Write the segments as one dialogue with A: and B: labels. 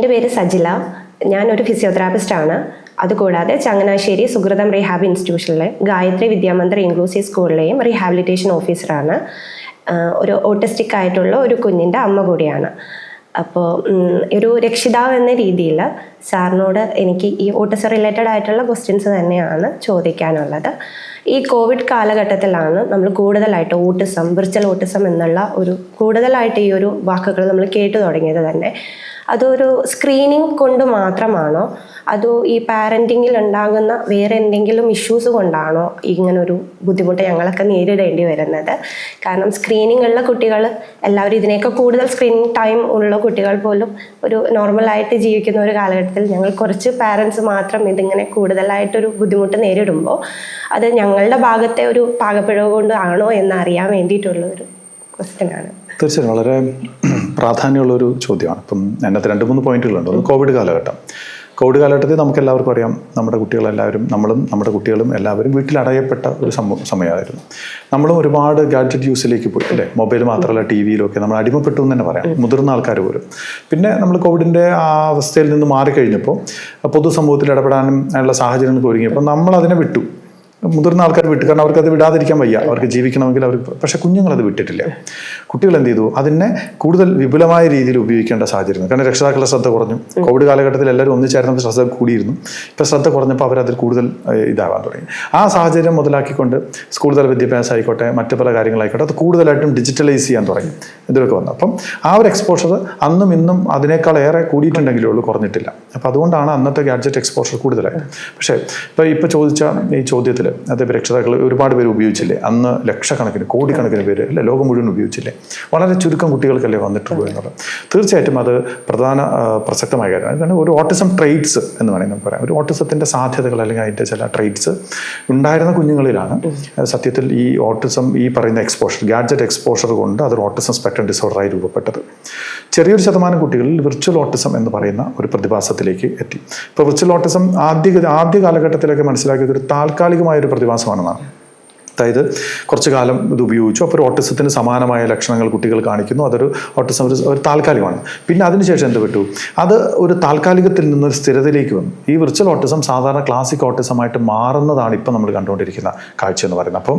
A: എന്റെ പേര് സജില. ഞാനൊരു ആണ്. അതുകൂടാതെ ചങ്ങനാശ്ശേരി സുഹൃതം റീഹാബ് ഇൻസ്റ്റിറ്റ്യൂഷനിലെ ഗായത്രി വിദ്യാമന്ദിർ ഇൻക്ലൂസീവ് സ്കൂളിലെയും റീഹാബിലിറ്റേഷൻ ഓഫീസറാണ് ഒരു ഓട്ടിസ്റ്റിക് ആയിട്ടുള്ള ഒരു കുഞ്ഞിന്റെ അമ്മ കൂടിയാണ്. അപ്പോൾ ഒരു രക്ഷിതാവ് എന്ന രീതിയിൽ സാറിനോട് എനിക്ക് ഈ ഓട്ടിസം റിലേറ്റഡ് ആയിട്ടുള്ള ക്വസ്റ്റ്യൻസ് തന്നെയാണ് ചോദിക്കാനുള്ളത്. ഈ കോവിഡ് കാലഘട്ടത്തിലാണ് നമ്മൾ കൂടുതലായിട്ട് ഓട്ടിസം വിർച്വൽ ഓട്ടിസം എന്നുള്ള ഒരു കൂടുതലായിട്ട് ഈ ഒരു വാക്കുകൾ നമ്മൾ കേട്ടു തുടങ്ങിയത് തന്നെ. അതൊരു സ്ക്രീനിങ് കൊണ്ട് മാത്രമാണോ? അതോ ഈ പാരന്റിങ്ങിൽ ഉണ്ടാകുന്ന വേറെ എന്തെങ്കിലും ഇഷ്യൂസ് കൊണ്ടാണോ ഇങ്ങനൊരു ബുദ്ധിമുട്ട് ഞങ്ങളൊക്കെ നേരിടേണ്ടി വരുന്നത്? കാരണം സ്ക്രീനിങ് ഉള്ള കുട്ടികൾ എല്ലാവരും ഇതിനേക്കാൾ കൂടുതൽ സ്ക്രീനിങ് ടൈം ഉള്ള കുട്ടികൾ പോലും ഒരു നോർമലായിട്ട് ജീവിക്കുന്ന ഒരു കാലഘട്ടത്തിൽ ഞങ്ങൾ കുറച്ച് പാരൻസ് മാത്രം ഇതിങ്ങനെ കൂടുതലായിട്ടൊരു ബുദ്ധിമുട്ട് നേരിടുമ്പോൾ അത് ഞങ്ങളുടെ ഭാഗത്തെ ഒരു പാകപ്പിഴവ് കൊണ്ട് ആണോ എന്ന് അറിയാൻ വേണ്ടിയിട്ടുള്ള ഒരു ക്വസ്റ്റ്യൻ ആണ്
B: തീർച്ചയായും വളരെ പ്രാധാന്യമുള്ള ഒരു ചോദ്യമാണ്. ഇപ്പം അതിനകത്ത് രണ്ട് മൂന്ന് പോയിന്റുകളുണ്ട്. ഒന്ന് കോവിഡ് കാലഘട്ടം. കോവിഡ് കാലഘട്ടത്തിൽ നമുക്ക് എല്ലാവർക്കും അറിയാം നമ്മുടെ കുട്ടികളെല്ലാവരും നമ്മളും നമ്മുടെ കുട്ടികളും എല്ലാവരും വീട്ടിലടയപ്പെട്ട ഒരു സമ സമയമായിരുന്നു. നമ്മളും ഒരുപാട് ഗാഡ്ജറ്റ് യൂസിലേക്ക് പോയി അല്ലേ? മൊബൈൽ മാത്രമല്ല ടി വിയിലൊക്കെ നമ്മൾ അടിമപ്പെട്ടു എന്ന് തന്നെ പറയാം. മുതിർന്ന ആൾക്കാർ പോലും. പിന്നെ നമ്മൾ കോവിഡിന്റെ ആ അവസ്ഥയിൽ നിന്ന് മാറിക്കഴിഞ്ഞപ്പോൾ പൊതുസമൂഹത്തിൽ ഇടപെടാനും ഉള്ള സാഹചര്യങ്ങൾക്ക് ഒരുങ്ങിയപ്പോൾ നമ്മൾ അതിനെ വിട്ടു. മുതിർന്ന ആൾക്കാർ വിട്ടു കാരണം അവർക്ക് അത് വിടാതിരിക്കാൻ വയ്യ. അവർക്ക് ജീവിക്കണമെങ്കിൽ അവർ പക്ഷെ കുഞ്ഞുങ്ങൾ അത് വിട്ടിട്ടില്ല. കുട്ടികൾ എന്ത് ചെയ്തു? അതിനെ കൂടുതൽ വിപുലമായ രീതിയിൽ ഉപയോഗിക്കേണ്ട സാഹചര്യം കാരണം രക്ഷിതാക്കളുടെ ശ്രദ്ധ കുറഞ്ഞു. കോവിഡ് കാലഘട്ടത്തിൽ എല്ലാവരും ഒന്നിച്ചായിരുന്നപ്പോൾ ശ്രദ്ധ കൂടിയിരുന്നു. ഇപ്പം ശ്രദ്ധ കുറഞ്ഞപ്പോൾ അവർ അതിൽ കൂടുതൽ ഇതാവാൻ തുടങ്ങി. ആ സാഹചര്യം മുതലാക്കിക്കൊണ്ട് സ്കൂൾ തല വിദ്യാഭ്യാസം ആയിക്കോട്ടെ മറ്റു പല കാര്യങ്ങളായിക്കോട്ടെ അത് കൂടുതലായിട്ടും ഡിജിറ്റലൈസ് ചെയ്യാൻ തുടങ്ങി. ഇതിലൊക്കെ വന്നു. അപ്പം ആ ഒരു എക്സ്പോഷർ അന്നും ഇന്നും അതിനേക്കാൾ ഏറെ കൂടിയിട്ടുണ്ടെങ്കിലേ ഉള്ളൂ കുറഞ്ഞിട്ടില്ല. അപ്പം അതുകൊണ്ടാണ് അന്നത്തെ ഗാഡ്ജറ്റ് എക്സ്പോഷർ കൂടുതലായത്. പക്ഷേ ഇപ്പോൾ ഇപ്പോൾ ചോദിച്ച ഈ ചോദ്യത്തിൽ അതേ രക്ഷിതാക്കൾ ഒരുപാട് പേര് ഉപയോഗിച്ചില്ലേ? അന്ന് ലക്ഷക്കണക്കിന് കോടിക്കണക്കിന് പേര് അല്ലെ? ലോകം മുഴുവൻ ഉപയോഗിച്ചില്ലേ? വളരെ ചുരുക്കം കുട്ടികൾക്കല്ലേ വന്നിട്ടുള്ളൂ എന്നുള്ളത്. തീർച്ചയായിട്ടും അത് പ്രധാന പ്രസക്തമായ കാര്യമാണ്. കാരണം ഒരു ഓട്ടിസം ട്രെയ്റ്റ്സ് എന്ന് വേണമെങ്കിൽ നമുക്ക് പറയാം. ഒരു ഓട്ടിസത്തിന്റെ സാധ്യതകൾ അല്ലെങ്കിൽ അതിന്റെ ചില ട്രേറ്റ്സ് ഉണ്ടായിരുന്ന കുഞ്ഞുങ്ങളിലാണ്. സത്യത്തിൽ ഈ ഓട്ടിസം ഈ പറയുന്ന എക്സ്പോഷർ ഗാഡ്ജറ്റ് എക്സ്പോഷർ കൊണ്ട് അതൊരു ഓട്ടിസം സ്പെക്ട്രം ഡിസോർഡറായി രൂപപ്പെട്ടത്. ചെറിയൊരു ശതമാനം കുട്ടികളിൽ വിർച്വൽ ഓട്ടിസം എന്ന് പറയുന്ന ഒരു പ്രതിഭാസത്തിലേക്ക് എത്തി. ഇപ്പോൾ വിർച്വൽ ഓട്ടിസം ആദ്യ ആദ്യ കാലഘട്ടത്തിലൊക്കെ മനസ്സിലാക്കിയത് ഒരു താൽക്കാലികമായ ഒരു പ്രതിഭാസമാണെന്നാണ്. അതായത് കുറച്ച് കാലം ഇത് ഉപയോഗിച്ചു. അപ്പോൾ ഒരു ഓട്ടിസത്തിന് സമാനമായ ലക്ഷണങ്ങൾ കുട്ടികൾ കാണിക്കുന്നു. അതൊരു ഓട്ടിസം ഒരു ഒരു താൽക്കാലികമാണ്. പിന്നെ അതിനുശേഷം എന്ത് പറ്റൂ അത് ഒരു താൽക്കാലികത്തിൽ നിന്നൊരു സ്ഥിരതയിലേക്ക് വന്നു. ഈ വിർച്വൽ ഓട്ടിസം സാധാരണ ക്ലാസിക് ഓട്ടിസമായിട്ട് മാറുന്നതാണ് ഇപ്പം നമ്മൾ കണ്ടുകൊണ്ടിരിക്കുന്ന കാഴ്ച എന്ന് പറയുന്നത്. അപ്പം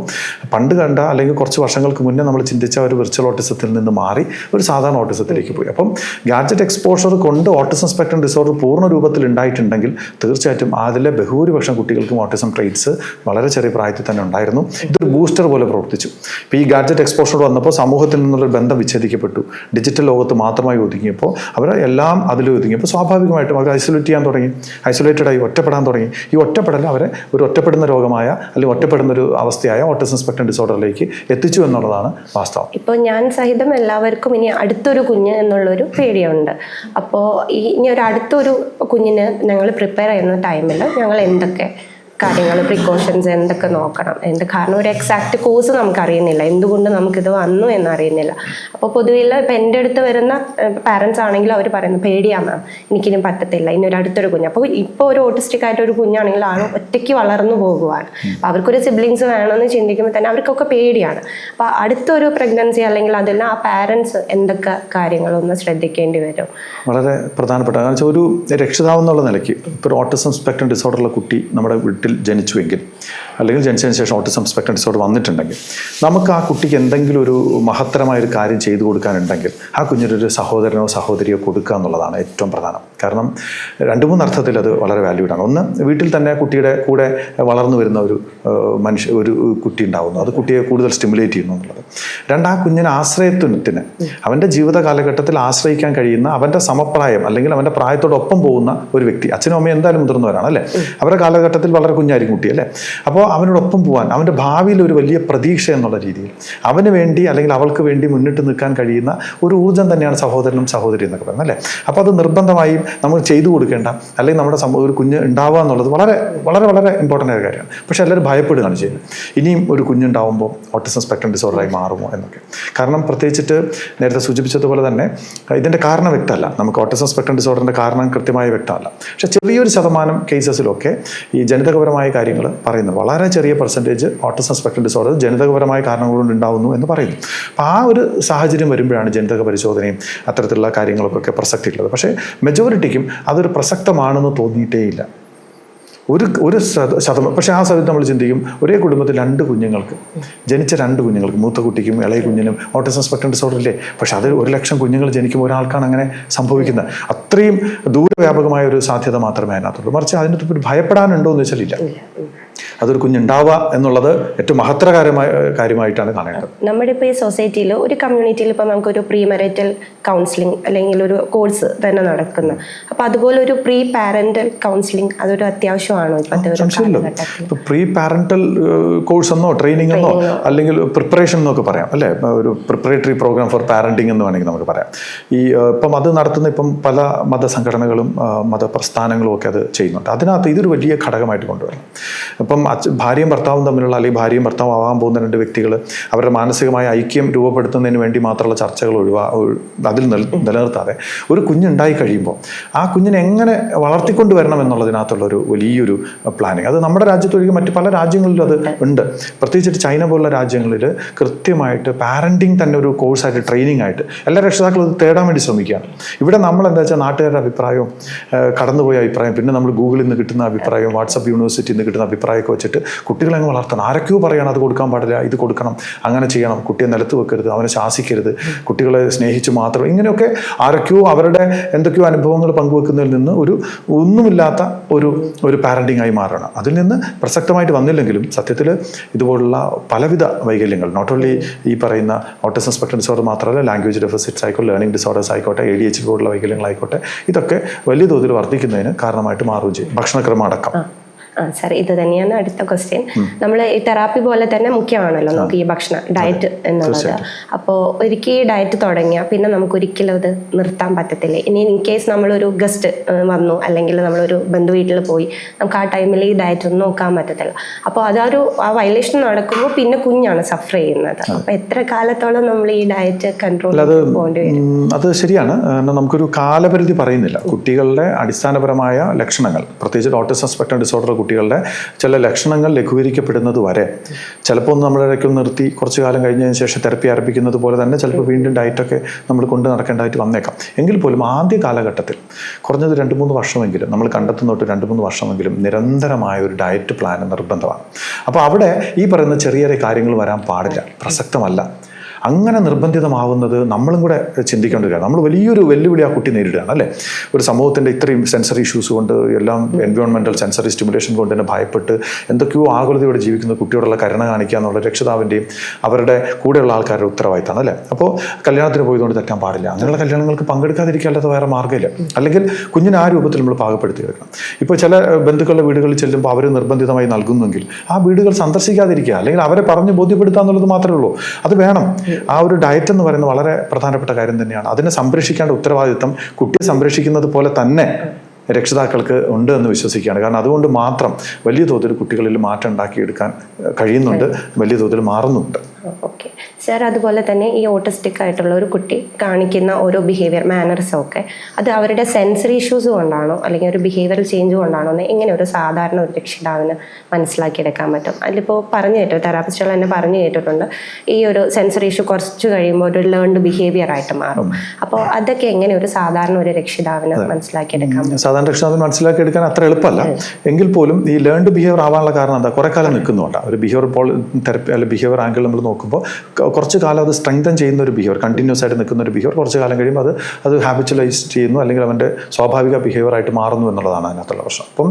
B: പണ്ട് കണ്ട അല്ലെങ്കിൽ കുറച്ച് വർഷങ്ങൾക്ക് മുന്നേ നമ്മൾ ചിന്തിച്ച ഒരു വിർച്വൽ ഓട്ടിസത്തിൽ നിന്ന് മാറി ഒരു സാധാരണ ഓട്ടിസത്തിലേക്ക് പോയി. അപ്പം ഗാഡ്ജറ്റ് എക്സ്പോഷർ കൊണ്ട് ഓട്ടിസം സ്പെക്ട്രം ഡിസോർഡർ പൂർണ രൂപത്തിൽ ഉണ്ടായിട്ടുണ്ടെങ്കിൽ തീർച്ചയായിട്ടും അതിലെ ബഹുഭൂരിപക്ഷം കുട്ടികൾക്കും ഓട്ടിസം ട്രെയ്റ്റ്സ് വളരെ ചെറിയ പ്രായത്തിൽ തന്നെ ഉണ്ടായിരുന്നു. ഇതൊരു ബൂസ്റ്റർ പോലെ പ്രവർത്തിച്ചു. ഇപ്പോൾ ഈ ഗാഡ്ജറ്റ് എക്സ്പോഷർ വന്നപ്പോൾ സമൂഹത്തിൽ നിന്നുള്ള ബന്ധം വിച്ഛേദിക്കപ്പെട്ടു. ഡിജിറ്റൽ ലോകത്ത് മാത്രമായി ഒതുങ്ങിയപ്പോൾ അവർ എല്ലാം അതിൽ ഒതുങ്ങിയപ്പോൾ സ്വാഭാവികമായിട്ടും അവർ ഐസൊലേറ്റ് ചെയ്യാൻ തുടങ്ങി. ഐസൊലേറ്റഡ് ആയി ഒറ്റപ്പെടാൻ തുടങ്ങി. ഈ ഒറ്റപ്പെടൽ അവരെ ഒരു ഒറ്റപ്പെടുന്ന രോഗമായ അല്ലെങ്കിൽ ഒറ്റപ്പെടുന്ന ഒരു അവസ്ഥയായ ഓട്ടിസം സ്പെക്ട്രം ഡിസോർഡറിലേക്ക് എത്തിച്ചു എന്നുള്ളതാണ് വാസ്തവം.
A: ഇപ്പോൾ ഞാൻ സഹിതം എല്ലാവർക്കും ഇനി അടുത്തൊരു കുഞ്ഞ് എന്നുള്ളൊരു പേടിയുണ്ട്. അപ്പോൾ ഇനി ഒരു അടുത്തൊരു കുഞ്ഞിന് ഞങ്ങൾ പ്രിപ്പയർ ചെയ്യുന്ന ടൈമിൽ ഞങ്ങൾ എന്തൊക്കെ കാര്യങ്ങൾ പ്രിക്കോഷൻസ് എന്തൊക്കെ നോക്കണം. എന്ത് കാരണം? ഒരു എക്സാക്ട് കോഴ്സ് നമുക്കറിയുന്നില്ല. എന്തുകൊണ്ട് നമുക്കിത് വന്നു എന്നറിയുന്നില്ല. അപ്പോൾ പൊതുവെ ഇപ്പം എന്റെ അടുത്ത് വരുന്ന പാരൻസ് ആണെങ്കിലും അവർ പറയുന്നു പേടിയാണ് മാം എനിക്കിനി പറ്റത്തില്ല. ഇനി ഒരു അടുത്തൊരു കുഞ്ഞ്. അപ്പോൾ ഇപ്പോൾ ഒരു ഓട്ടിസ്റ്റിക് ആയിട്ട് ഒരു കുഞ്ഞാണെങ്കിൽ ആൾ ഒറ്റയ്ക്ക് വളർന്നു പോകുവാണ്. അപ്പോൾ അവർക്കൊരു സിബ്ലിങ്സ് വേണമെന്ന് ചിന്തിക്കുമ്പോൾ തന്നെ അവർക്കൊക്കെ പേടിയാണ്. അപ്പോൾ അടുത്തൊരു പ്രഗ്നൻസി അല്ലെങ്കിൽ അതെല്ലാം ആ പാരൻസ് എന്തൊക്കെ കാര്യങ്ങളൊന്ന് ശ്രദ്ധിക്കേണ്ടി വരും?
B: വളരെ പ്രധാനപ്പെട്ട കാരണം വെച്ചാൽ ഒരു രക്ഷിതാവ് എന്നുള്ള നിലയ്ക്ക് ഇപ്പോൾ ഓട്ടിസം സ്പെക്ട്രം ഡിസോർഡറുള്ള കുട്ടി നമ്മുടെ വീട്ടിൽ ജനിച്ചുവെങ്കിൽ അല്ലെങ്കിൽ ജനിച്ചതിന് ശേഷം ഓട്ടിസം സ്പെക്ട്രം ഡിസോർഡർ വന്നിട്ടുണ്ടെങ്കിൽ നമുക്ക് ആ കുട്ടിക്ക് എന്തെങ്കിലും ഒരു മഹത്തരമായ ഒരു കാര്യം ചെയ്തു കൊടുക്കാനുണ്ടെങ്കിൽ ആ കുഞ്ഞിനൊരു സഹോദരനോ സഹോദരിയോ കൊടുക്കുക എന്നുള്ളതാണ് ഏറ്റവും പ്രധാനം. കാരണം രണ്ട് മൂന്ന് അർത്ഥത്തിൽ അത് വളരെ വാല്യൂഡ് ആണ്. ഒന്ന് വീട്ടിൽ തന്നെ കുട്ടിയുടെ കൂടെ വളർന്നു വരുന്ന ഒരു മനുഷ്യ ഒരു കുട്ടി ഉണ്ടാവുന്നു. അത് കുട്ടിയെ കൂടുതൽ സ്റ്റിമുലേറ്റ് ചെയ്യുന്നു എന്നുള്ളത്. രണ്ട് ആ കുഞ്ഞിന് ആശ്രയത്വത്തിന് അവന്റെ ജീവിത കാലഘട്ടത്തിൽ ആശ്രയിക്കാൻ കഴിയുന്ന അവന്റെ സമപ്രായം അല്ലെങ്കിൽ അവന്റെ പ്രായത്തോടൊപ്പം പോകുന്ന ഒരു വ്യക്തി അച്ഛനും അമ്മയും എന്തായാലും മുതിർന്നവരാണ് അല്ലേ? അവരുടെ കാലഘട്ടത്തിൽ വളരെ കുഞ്ഞായിരിക്കും കുട്ടി അല്ലേ? അപ്പോൾ അവനോടൊപ്പം പോകാൻ അവന്റെ ഭാവിയിൽ ഒരു വലിയ പ്രതീക്ഷ എന്നുള്ള രീതിയിൽ അവന് വേണ്ടി അല്ലെങ്കിൽ അവൾക്ക് വേണ്ടി മുന്നിട്ട് നിൽക്കാൻ കഴിയുന്ന ഒരു ഊർജം തന്നെയാണ് സഹോദരനും സഹോദരി എന്നൊക്കെ പറയുന്നത് അല്ലേ? അപ്പോൾ അത് നിർബന്ധമായും നമ്മൾ ചെയ്തു കൊടുക്കേണ്ട അല്ലെങ്കിൽ നമ്മുടെ സമൂഹം ഒരു കുഞ്ഞ് ഉണ്ടാവുക എന്നുള്ളത് വളരെ വളരെ വളരെ ഇമ്പോർട്ടന്റ് ആയ കാര്യമാണ്. പക്ഷേ എല്ലാവരും ഭയപ്പെടുകയാണ് ചെയ്യുന്നത്. ഇനിയും ഒരു കുഞ്ഞുണ്ടാവുമ്പോൾ ഓട്ടിസം സ്പെക്ട്രം ഡിസോർഡറായി മാറുമോ എന്നൊക്കെ. കാരണം പ്രത്യേകിച്ചിട്ട് നേരത്തെ സൂചിപ്പിച്ചതുപോലെ തന്നെ ഇതിന്റെ കാരണം വ്യക്തമല്ല. നമുക്ക് ഓട്ടിസം സ്പെക്ട്രം ഡിസോർഡറിന്റെ കാരണം കൃത്യമായി വ്യക്തമല്ല. പക്ഷേ ചെറിയൊരു ശതമാനം കേസസിലൊക്കെ ഈ ജനിതക ജനിതകപരമായ കാര്യങ്ങൾ പറയുന്നു. വളരെ ചെറിയ പെർസെന്റേജ് ഓട്ടിസം സ്പെക്ട്രം ഡിസോർഡർ ജനിതകപരമായ കാരണങ്ങൾ കൊണ്ട് ഉണ്ടാവുന്നു എന്ന് പറയുന്നു. അപ്പോൾ ആ ഒരു സാഹചര്യം വരുമ്പോഴാണ് ജനിതക പരിശോധനയും അത്തരത്തിലുള്ള കാര്യങ്ങൾക്കൊക്കെ പ്രസക്തിയുള്ളത്. പക്ഷേ മെജോറിറ്റിക്കും അതൊരു പ്രസക്തമാണെന്ന് തോന്നിയിട്ടേയില്ല. ഒരു ഒരു ശത- ശതമാനം പക്ഷേ ആ സമയത്ത് നമ്മൾ ചിന്തിക്കും ഒരേ കുടുംബത്തിൽ രണ്ട് കുഞ്ഞുങ്ങൾക്ക് ജനിച്ച രണ്ട് കുഞ്ഞുങ്ങൾക്ക് മൂത്ത കുട്ടിക്കും ഇളയ കുഞ്ഞിനും ഓട്ടിസം സ്പെക്ട്രം ഡിസോർഡർ ഇല്ലേ? പക്ഷേ അത് ഒരു ലക്ഷം കുഞ്ഞുങ്ങൾ ജനിക്കുമ്പോൾ ഒരാൾക്കാണ് അങ്ങനെ സംഭവിക്കുന്നത്. അത്രയും ദൂരവ്യാപകമായ ഒരു സാധ്യത മാത്രമേ അതിനകത്തുള്ളൂ. മറിച്ച് അതിനകത്ത് ഭയപ്പെടാനുണ്ടോ എന്ന് വെച്ചാൽ ഇല്ല. അതൊരു കുഞ്ഞുണ്ടാവുക എന്നുള്ളത് ഏറ്റവും മഹത്തരകാരമായ കാര്യമായിട്ടാണ് കാണേണ്ടത്.
A: നമ്മുടെ ഇപ്പോൾ ഈ സൊസൈറ്റിയിൽ ഒരു കമ്മ്യൂണിറ്റിയിൽ ഇപ്പോൾ നമുക്കൊരു പ്രീ മെറിറ്റൽ കൗൺസിലിംഗ് അല്ലെങ്കിൽ ഒരു കോഴ്സ് തന്നെ നടക്കുന്നു. അപ്പോൾ അതുപോലെ ഒരു പ്രീ പാരന്റൽ കൗൺസിലിംഗ് അതൊരു അത്യാവശ്യമാണോ ഇപ്പോഴത്തെ
B: ഇപ്പൊ പ്രീ പാരന്റൽ കോഴ്സ് എന്നോ ട്രെയിനിങ് എന്നോ അല്ലെങ്കിൽ പ്രിപ്പറേഷൻ എന്നൊക്കെ പറയാം അല്ലേ? ഒരു പ്രിപ്പറേറ്ററി പ്രോഗ്രാം ഫോർ പാരന്റിംഗ് എന്ന് വേണമെങ്കിൽ നമുക്ക് പറയാം. ഈ ഇപ്പം അത് നടത്തുന്ന ഇപ്പം പല മതസംഘടനകളും മതപ്രസ്ഥാനങ്ങളും ഒക്കെ അത് ചെയ്യുന്നുണ്ട്. അതിനകത്ത് ഇതൊരു വലിയ ഘടകമായിട്ട് കൊണ്ടുവരണം. അച്ഛ ഭാര്യയും ഭർത്താവും തമ്മിലുള്ള അല്ലെങ്കിൽ ഭാര്യയും ഭർത്താവും ആവാൻ പോകുന്ന രണ്ട് വ്യക്തികൾ അവരുടെ മാനസികമായ ഐക്യം രൂപപ്പെടുത്തുന്നതിന് വേണ്ടി മാത്രമുള്ള ചർച്ചകൾ ഒഴിവാ ഒഴി- അതിൽ നിലനിർത്താതെ ഒരു കുഞ്ഞുണ്ടായി കഴിയുമ്പോൾ ആ കുഞ്ഞിനെ എങ്ങനെ വളർത്തിക്കൊണ്ട് വരണം എന്നുള്ളതിനകത്തുള്ളൊരു വലിയൊരു പ്ലാനിങ് അത് നമ്മുടെ രാജ്യത്തൊഴികെ മറ്റ് പല രാജ്യങ്ങളിലും അത് ഉണ്ട്. പ്രത്യേകിച്ചിട്ട് ചൈന പോലുള്ള രാജ്യങ്ങളിൽ കൃത്യമായിട്ട് പാരന്റിങ് തന്നെ ഒരു കോഴ്സായിട്ട് ട്രെയിനിങ് ആയിട്ട് എല്ലാ രക്ഷിതാക്കളും അത് തേടാൻ വേണ്ടി ശ്രമിക്കുകയാണ്. ഇവിടെ നമ്മൾ എന്താ വെച്ചാൽ നാട്ടുകാരുടെ അഭിപ്രായവും കടന്നുപോയ അഭിപ്രായം പിന്നെ നമ്മൾ ഗൂഗിളിൽ നിന്ന് കിട്ടുന്ന അഭിപ്രായവും വാട്സപ്പ് യൂണിവേഴ്സിറ്റിയിൽ നിന്ന് കിട്ടുന്ന അഭിപ്രായമൊക്കെ വെച്ചിട്ട് കുട്ടികളെ അങ്ങ് വളർത്തണം. ആരൊക്കെയോ പറയണം അത് കൊടുക്കാൻ പാടില്ല ഇത് കൊടുക്കണം അങ്ങനെ ചെയ്യണം. കുട്ടിയെ നിലത്ത് വെക്കരുത് അവനെ ശാസിക്കരുത്. കുട്ടികളെ സ്നേഹിച്ച് മാത്രം ഇങ്ങനെയൊക്കെ ആരൊക്കെയോ അവരുടെ എന്തൊക്കെയോ അനുഭവങ്ങൾ പങ്കുവെക്കുന്നതിൽ നിന്ന് ഒരു ഒന്നുമില്ലാത്ത ഒരു ഒരു പാരന്റിംഗ് ആയി മാറണം. അതിൽ നിന്ന് പ്രസക്തമായിട്ട് വന്നില്ലെങ്കിലും സത്യത്തിൽ ഇതുപോലുള്ള പലവിധ വൈകല്യങ്ങൾ നോട്ട് ഓൺലി ഈ പറയുന്ന ഓട്ടിസം സ്പെക്ട്രം ഡിസോർഡർ മാത്രമല്ല ലാംഗ്വേജ് ഡെഫിസിറ്റ്സ് ആയിക്കോട്ടെ ലേണിംഗ് ഡിസോർഡേഴ്സ് ആയിക്കോട്ടെ എ ഡി എച്ച് പോലുള്ള വൈകല്യങ്ങളായിക്കോട്ടെ ഇതൊക്കെ വലിയ തോതിൽ വർദ്ധിക്കുന്നതിന് കാരണമായിട്ട് മാറുകയും ചെയ്യും. ഭക്ഷണക്രമം അടക്കം.
A: ആ സാർ ഇത് തന്നെയാണ് അടുത്ത ക്വസ്റ്റ്യൻ നമ്മൾ ഈ തെറാപ്പി പോലെ തന്നെ മുഖ്യമാണല്ലോ നമുക്ക് ഈ ഭക്ഷണ ഡയറ്റ് എന്നുള്ളത്. അപ്പോൾ ഒരിക്കൽ ഈ ഡയറ്റ് തുടങ്ങിയാൽ പിന്നെ നമുക്ക് ഒരിക്കലും അത് നിർത്താൻ പറ്റത്തില്ല. ഇനി ഇൻ കേസ് നമ്മളൊരു ഗസ്റ്റ് വന്നു അല്ലെങ്കിൽ നമ്മളൊരു ബന്ധു വീട്ടിൽ പോയി നമുക്ക് ആ ടൈമിൽ ഈ ഡയറ്റ് ഒന്നും നോക്കാൻ പറ്റത്തില്ല. അപ്പോൾ അതൊരു ആ വയലേഷൻ നടക്കുമ്പോൾ പിന്നെ കുഞ്ഞാണ് സഫർ ചെയ്യുന്നത്. അപ്പോൾ എത്ര കാലത്തോളം നമ്മൾ ഈ ഡയറ്റ് കൺട്രോൾ പോകേണ്ടി വരും?
B: അത് ശരിയാണ്. നമുക്കൊരു കാലപരിധി പറയുന്നില്ല. കുട്ടികളുടെ അടിസ്ഥാനപരമായ ലക്ഷണങ്ങൾ പ്രത്യേകിച്ച് ഓട്ടിസം സ്പെക്ട്രം ഡിസോർഡർ കുട്ടികളുടെ ചില ലക്ഷണങ്ങൾ ലഘൂകരിക്കപ്പെടുന്നത് വരെ ചിലപ്പോൾ ഒന്ന് നമ്മളിടയ്ക്ക് നിർത്തി കുറച്ച് കാലം കഴിഞ്ഞതിന് ശേഷം തെറപ്പി ആരംഭിക്കുന്നത് പോലെ തന്നെ ചിലപ്പോൾ വീണ്ടും ഡയറ്റൊക്കെ നമ്മൾ കൊണ്ട് നടക്കേണ്ടതായിട്ട് വന്നേക്കാം. എങ്കിൽ പോലും ആദ്യ കാലഘട്ടത്തിൽ കുറഞ്ഞത് രണ്ട് മൂന്ന് വർഷമെങ്കിലും നമ്മൾ കണ്ടെത്തുന്ന തൊട്ട് രണ്ട് മൂന്ന് വർഷമെങ്കിലും നിരന്തരമായ ഒരു ഡയറ്റ് പ്ലാൻ നിർബന്ധമാണ്. അപ്പോൾ അവിടെ ഈ പറയുന്ന ചെറിയ ചെറിയ കാര്യങ്ങൾ വരാൻ പാടില്ല. പ്രസക്തമല്ല. അങ്ങനെ നിർബന്ധിതമാവുന്നത് നമ്മളും കൂടെ ചിന്തിക്കേണ്ട ഒരു നമ്മൾ വലിയൊരു വെല്ലുവിളി ആ കുട്ടി നേരിടുകയാണ് അല്ലേ? ഒരു സമൂഹത്തിന്റെ ഇത്രയും സെൻസറി ഇഷ്യൂസ് കൊണ്ട് എല്ലാം എൻവയോൺമെന്റൽ സെൻസറി സ്റ്റിമുലേഷൻ കൊണ്ട് തന്നെ ഭയപ്പെട്ട് എന്തൊക്കെയോ ആകുലതയോടെ ജീവിക്കുന്ന കുട്ടിയോടുള്ള കരുണ കാണിക്കുക എന്നുള്ള രക്ഷിതാവിന്റെയും അവരുടെ കൂടെയുള്ള ആൾക്കാരുടെ ഉത്തരവാദിത്തമാണ് അല്ലേ? അപ്പോൾ കല്യാണത്തിന് പോയതുകൊണ്ട് തെറ്റാൻ പാടില്ല. അങ്ങനെയുള്ള കല്യാണങ്ങൾക്ക് പങ്കെടുക്കാതിരിക്കാല്ലാത്ത വേറെ മാർഗമില്ല. അല്ലെങ്കിൽ കുഞ്ഞിനെ ആ രൂപത്തിൽ നമ്മൾ പാകപ്പെടുത്തി എടുക്കണം. ഇപ്പോൾ ചില ബന്ധുക്കളുടെ വീടുകളിൽ ചെല്ലുമ്പോൾ അവർ നിർബന്ധിതമായി നൽകുന്നെങ്കിൽ ആ വീടുകൾ സന്ദർശിക്കാതിരിക്കുക. അല്ലെങ്കിൽ അവരെ പറഞ്ഞ് ബോധ്യപ്പെടുത്തുക എന്നുള്ളത് മാത്രമേ ഉള്ളൂ. അത് വേണം. ആ ഒരു ഡയറ്റ് എന്ന് പറയുന്നത് വളരെ പ്രധാനപ്പെട്ട കാര്യം തന്നെയാണ്. അതിനെ സംരക്ഷിക്കേണ്ട ഉത്തരവാദിത്വം കുട്ടിയെ സംരക്ഷിക്കുന്നത് പോലെ തന്നെ രക്ഷിതാക്കൾക്ക് ഉണ്ട് എന്ന് വിശ്വസിക്കുകയാണ്. കാരണം അതുകൊണ്ട് മാത്രം വലിയ തോതിൽ കുട്ടികളിൽ മാറ്റം ഉണ്ടാക്കിയെടുക്കാൻ കഴിയുന്നുണ്ട് വലിയ തോതിൽ മാറുന്നുണ്ട്.
A: ഓക്കെ. സാർ അതുപോലെ തന്നെ ഈ ഓട്ടിസ്റ്റിക് ആയിട്ടുള്ള ഒരു കുട്ടി കാണിക്കുന്ന ഓരോ ബിഹേവിയർ മാനർസും ഒക്കെ അത് അവരുടെ സെൻസറി ഇഷ്യൂസ് കൊണ്ടാണോ അല്ലെങ്കിൽ ഒരു ബിഹേവിയറൽ ചേഞ്ച് കൊണ്ടാണോ എന്ന് എങ്ങനെ ഒരു സാധാരണ ഒരു രക്ഷിതാവിന് മനസ്സിലാക്കിയെടുക്കാൻ പറ്റും? അതിലിപ്പോൾ പറഞ്ഞു കേട്ടു തെറാപ്പിസ്റ്റുകൾ തന്നെ പറഞ്ഞു കേട്ടിട്ടുണ്ട് ഈ ഒരു സെൻസറി ഇഷ്യൂ കുറച്ച് കഴിയുമ്പോൾ ഒരു ലേൺഡ് ബിഹേവിയർ ആയിട്ട് മാറും. അപ്പോൾ അതൊക്കെ എങ്ങനെ ഒരു സാധാരണ ഒരു രക്ഷിതാവിന് മനസ്സിലാക്കിയെടുക്കാൻ പറ്റും?
B: സാധാരണ രക്ഷിതാവിന് മനസ്സിലാക്കിയെടുക്കാൻ അത്ര എളുപ്പമല്ല. എങ്കിൽ പോലും ഈ ലേൺഡ് ബിഹേവിയർ ആവാനുള്ള കാരണം എന്താ? കുറെ കാലം നിൽക്കുന്നുണ്ട് ഒരു ബിഹേവിയർ പോൾ തെറപ്പി അല്ലെങ്കിൽ ബിഹേവിയർ ആംഗിൾ നമ്മൾ നോക്കുമ്പോൾ കുറച്ച് കാലം അത് സ്ട്രെങ്തൻ ചെയ്യുന്ന ഒരു ബിഹേവിയർ കണ്ടിന്യൂസ് ആയിട്ട് നിൽക്കുന്ന ഒരു ബിഹേവിയർ കുറച്ച് കാലം കഴിയുമ്പോൾ അത് അത് ഹാബിച്വലൈസ് ചെയ്യുന്നു അല്ലെങ്കിൽ അവന്റെ സ്വാഭാവിക ബിഹേവിയർ ആയിട്ട് മാറുന്നു എന്നുള്ളതാണ് അതിനകത്തുള്ള പ്രശ്നം. അപ്പം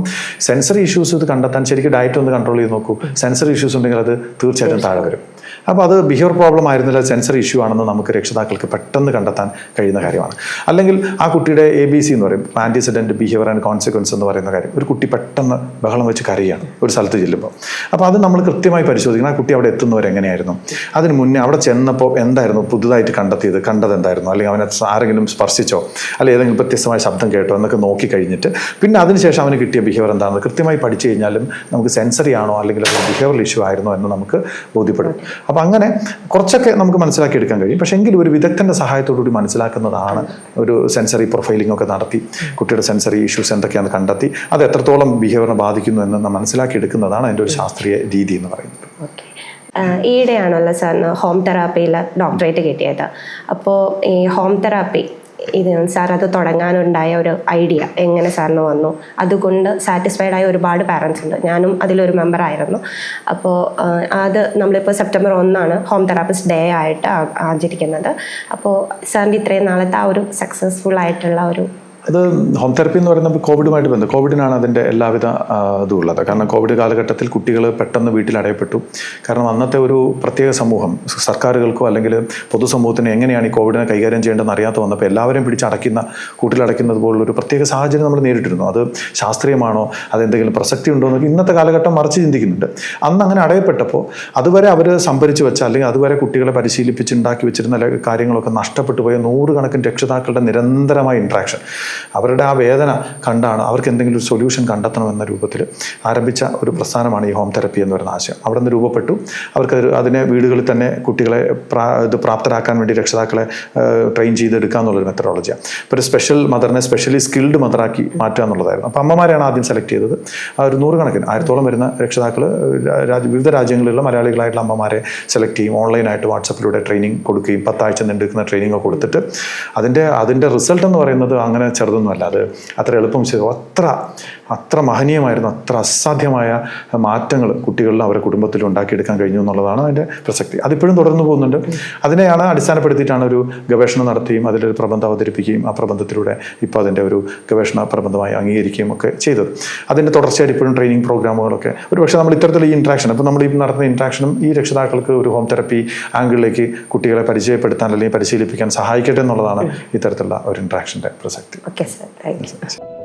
B: സെൻസറി ഇഷ്യൂസ് ഇത് കണ്ടെത്താൻ ശരിക്കും ഡയറ്റ് ഒന്ന് കൺട്രോൾ ചെയ്ത് നോക്കൂ. സെൻസറി ഇഷ്യൂസ് ഉണ്ടെങ്കിൽ അത് തീർച്ചയായിട്ടും താഴെ വരും. അപ്പോൾ അത് ബിഹേവിയർ പ്രോബ്ലം ആയിരുന്നില്ല സെൻസർ ഇഷ്യൂ ആണെന്ന് നമുക്ക് രക്ഷിതാക്കൾക്ക് പെട്ടെന്ന് കണ്ടെത്താൻ കഴിയുന്ന കാര്യമാണ്. അല്ലെങ്കിൽ ആ കുട്ടിയുടെ എ ബി സി എന്ന് പറയും ആന്റിസിഡന്റ് ബിഹേവിയർ ആൻഡ് കോൺസിക്വൻസ് എന്ന് പറയുന്ന കാര്യം. ഒരു കുട്ടി പെട്ടെന്ന് ബഹളം വെച്ച് കരയാണ് ഒരു സ്ഥലത്ത് ചെല്ലുമ്പോൾ. അപ്പോൾ അത് നമ്മൾ കൃത്യമായി പരിശോധിക്കണം ആ കുട്ടി അവിടെ എത്തുന്നവർ എങ്ങനെയായിരുന്നു? അതിന് മുന്നേ അവിടെ ചെന്നപ്പോൾ എന്തായിരുന്നു? പുതുതായിട്ട് കണ്ടെത്തിയത് കണ്ടത് എന്തായിരുന്നു? അല്ലെങ്കിൽ അവനെ ആരെങ്കിലും സ്പർശിച്ചോ? അല്ലെങ്കിൽ ഏതെങ്കിലും വ്യത്യസ്തമായ ശബ്ദം കേട്ടോ? എന്നൊക്കെ നോക്കി കഴിഞ്ഞിട്ട് പിന്നെ അതിനുശേഷം അവന് കിട്ടിയ ബിഹേവർ എന്താണെന്ന് കൃത്യമായി പഠിച്ചു കഴിഞ്ഞാലും നമുക്ക് സെൻസറി ആണോ? അല്ലെങ്കിൽ അത് ബിഹേവിയറൽ ഇഷ്യൂ ആയിരുന്നോ എന്ന് നമുക്ക് ബോധ്യപ്പെടും. അപ്പോൾ അങ്ങനെ കുറച്ചൊക്കെ നമുക്ക് മനസ്സിലാക്കി എടുക്കാൻ കഴിയും. പക്ഷേ എങ്കിലും ഒരു വിദഗ്ധന്റെ സഹായത്തോടുകൂടി മനസ്സിലാക്കുന്നതാണ് ഒരു സെൻസറി പ്രൊഫൈലിംഗ് ഒക്കെ നടത്തി കുട്ടിയുടെ സെൻസറി ഇഷ്യൂസ് എന്തൊക്കെയാണെന്ന് കണ്ടെത്തി അത് എത്രത്തോളം ബിഹേവിയറിനെ ബാധിക്കുന്നു എന്ന് മനസ്സിലാക്കി എടുക്കുന്നതാണ് അതിന്റെ ഒരു ശാസ്ത്രീയ രീതി എന്ന് പറയുന്നത്.
A: ഈയിടെയാണല്ലോ സാറിന് ഹോം തെറാപ്പിയിൽ ഡോക്ടറേറ്റ് കിട്ടിയത്. അപ്പോൾ ഈ ഹോം തെറാപ്പി ഇത് സാർ അത് തുടങ്ങാനുണ്ടായ ഒരു ഐഡിയ എങ്ങനെ സാറിന് വന്നു. അതുകൊണ്ട് സാറ്റിസ്ഫൈഡ് ആയ ഒരുപാട് പാരൻസ് ഉണ്ട്. ഞാനും അതിലൊരു മെമ്പർ ആയിരുന്നു. അപ്പോൾ അത് നമ്മളിപ്പോൾ സെപ്റ്റംബർ ഒന്നാണ് ഹോം തെറാപ്പിസ്റ്റ് ഡേ ആയിട്ട് ആചരിക്കുന്നത്. അപ്പോൾ സാറിന്റെ ഇത്രയും നാളത്തെ ആ ഒരു സക്സസ്ഫുൾ ആയിട്ടുള്ള ഒരു
B: അത് ഹോം തെറപ്പി എന്ന് പറയുന്നത് കോവിഡുമായിട്ട് ബന്ധം. കോവിഡിനാണ് അതിന്റെ എല്ലാവിധ ഇതും ഉള്ളത് കാരണം കോവിഡ് കാലഘട്ടത്തിൽ കുട്ടികൾ പെട്ടെന്ന് വീട്ടിൽ അടയപ്പെട്ടു. കാരണം അന്നത്തെ ഒരു പ്രത്യേക സമൂഹം സർക്കാരുകൾക്കോ അല്ലെങ്കിൽ പൊതുസമൂഹത്തിന് എങ്ങനെയാണ് ഈ കോവിഡിനെ കൈകാര്യം ചെയ്യേണ്ടതെന്ന് അറിയാത്ത വന്നപ്പോൾ എല്ലാവരെയും പിടിച്ചടയ്ക്കുന്ന കൂട്ടിലടയ്ക്കുന്നത് പോലുള്ള ഒരു പ്രത്യേക സാഹചര്യം നമ്മൾ നേരിട്ടിരുന്നു. അത് ശാസ്ത്രീയമാണോ? അതെന്തെങ്കിലും പ്രസക്തി ഉണ്ടോ? എന്നൊക്കെ ഇന്നത്തെ കാലഘട്ടം മറിച്ച് ചിന്തിക്കുന്നുണ്ട്. അന്ന് അങ്ങനെ അടയപ്പെട്ടപ്പോൾ അതുവരെ അവർ സംഭരിച്ചു വെച്ച അല്ലെങ്കിൽ അതുവരെ കുട്ടികളെ പരിശീലിപ്പിച്ച് ഉണ്ടാക്കി വെച്ചിരുന്ന കാര്യങ്ങളൊക്കെ നഷ്ടപ്പെട്ടു പോയ നൂറുകണക്കിന് രക്ഷിതാക്കളുടെ നിരന്തരമായ ഇൻട്രാക്ഷൻ അവരുടെ ആ വേദന കണ്ടാണ് അവർക്ക് എന്തെങ്കിലും ഒരു സൊല്യൂഷൻ കണ്ടെത്തണമെന്ന രൂപത്തിൽ ആരംഭിച്ച ഒരു പ്രസ്ഥാനമാണ് ഈ ഹോം തെറപ്പി എന്ന് പറയുന്ന ആശയം. അവിടെ നിന്ന് രൂപപ്പെട്ടു. അവർക്ക് അതിനെ വീടുകളിൽ തന്നെ കുട്ടികളെ പ്രാ ഇത് പ്രാപ്തരാക്കാൻ വേണ്ടി രക്ഷിതാക്കളെ ട്രെയിൻ ചെയ്തെടുക്കുക എന്നുള്ളൊരു മെത്തഡോളജിയാണ് അപ്പോൾ ഒരു സ്പെഷ്യൽ മദറിനെ സ്പെഷ്യലി സ്കിൽഡ് മദറാക്കി മാറ്റുക എന്നുള്ളതായിരുന്നു. അപ്പോൾ അമ്മമാരെയാണ് ആദ്യം സെലക്ട് ചെയ്തത്. ആ ഒരു നൂറുകണക്കിന് ആയിരത്തോളം വരുന്ന രക്ഷിതാക്കൾ രാജ്യ വിവിധ രാജ്യങ്ങളിലുള്ള മലയാളികളായിട്ടുള്ള അമ്മമാരെ സെലക്ട് ചെയ്യും. ഓൺലൈനായിട്ട് വാട്സപ്പിലൂടെ ട്രെയിനിങ് കൊടുക്കുകയും പത്താഴ്ച നീണ്ടെടുക്കുന്ന ട്രെയിനിങ് കൊടുത്തിട്ട് അതിന്റെ അതിന്റെ റിസൾട്ട് എന്ന് പറയുന്നത് അങ്ങനെ ചെറുതൊന്നുമല്ല. അത് അത്ര എളുപ്പം അത്ര അത്ര മഹനീയമായിരുന്നു അത്ര അസാധ്യമായ മാറ്റങ്ങൾ കുട്ടികളിൽ അവരുടെ കുടുംബത്തിൽ ഉണ്ടാക്കിയെടുക്കാൻ കഴിഞ്ഞു എന്നുള്ളതാണ് അതിന്റെ പ്രസക്തി. അതിപ്പോഴും തുടർന്നു പോകുന്നുണ്ട്. അതിനെയാണ് അടിസ്ഥാനപ്പെടുത്തിയിട്ടാണ് ഒരു ഗവേഷണം നടത്തുകയും അതിലൊരു പ്രബന്ധം അവതരിപ്പിക്കുകയും ആ പ്രബന്ധത്തിലൂടെ ഇപ്പോൾ അതിന്റെ ഒരു ഗവേഷണ പ്രബന്ധമായി അംഗീകരിക്കുകയും ഒക്കെ ചെയ്തത്. അതിന്റെ തുടർച്ചയായിട്ട് ഇപ്പോഴും ട്രെയിനിങ് പ്രോഗ്രാമുകളൊക്കെ ഒരു പക്ഷേ നമ്മൾ ഇത്തരത്തിലുള്ള ഈ ഇൻട്രാക്ഷൻ അപ്പോൾ നമ്മൾ ഈ നടത്തുന്ന ഇൻട്രാക്ഷനും ഈ രക്ഷിതാക്കൾക്ക് ഒരു ഹോം തെറപ്പി ആംഗിളിലേക്ക് കുട്ടികളെ പരിചയപ്പെടുത്താൻ അല്ലെങ്കിൽ പരിശീലിപ്പിക്കാൻ സഹായിക്കട്ടെ എന്നുള്ളതാണ് ഇത്തരത്തിലുള്ള ഒരു ഇൻട്രാക്ഷന്റെ പ്രസക്തി.
A: Okay sir thank you